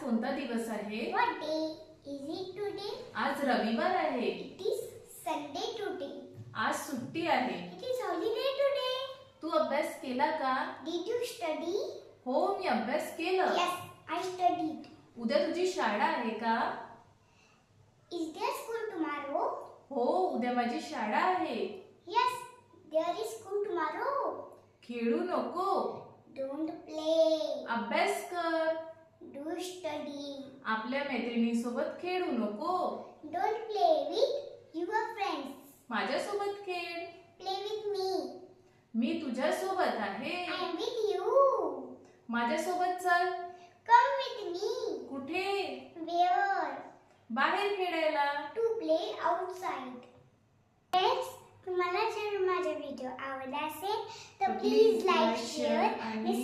कोणता दिवस आहे? आज रविवार आहे. इट इज संडे टुडे आज सुट्टी आहे. इट इज हॉलिडे टुडे तू अभ्यास केला का? डीड यू स्टडी हो मी अभ्यास केला. यस आय स्टडी उद्या तुझी शाळा आहे का? इज देयर स्कूल टुमारो हो उद्या माझी शाळा आहे. Yes there is school tomorrow खेळू नको. डोंट प्ले अभ्यास कर. आपल्या मैत्रिणी सोबत खेळू नको. Don't play with your friends माझ्या सोबत खेळ. प्ले विथ मी मी तुझ्या सोबत आहे. आय विथ यू माझ्या सोबत चल. कम विथ मी कुठे? वेअर बाहेर खेळायला. टू प्ले आउटसाइड फ्रेंड्स तुम्हाला जर माझा व्हिडिओ आवडला असेल तर प्लीज लाईक शेअर आणि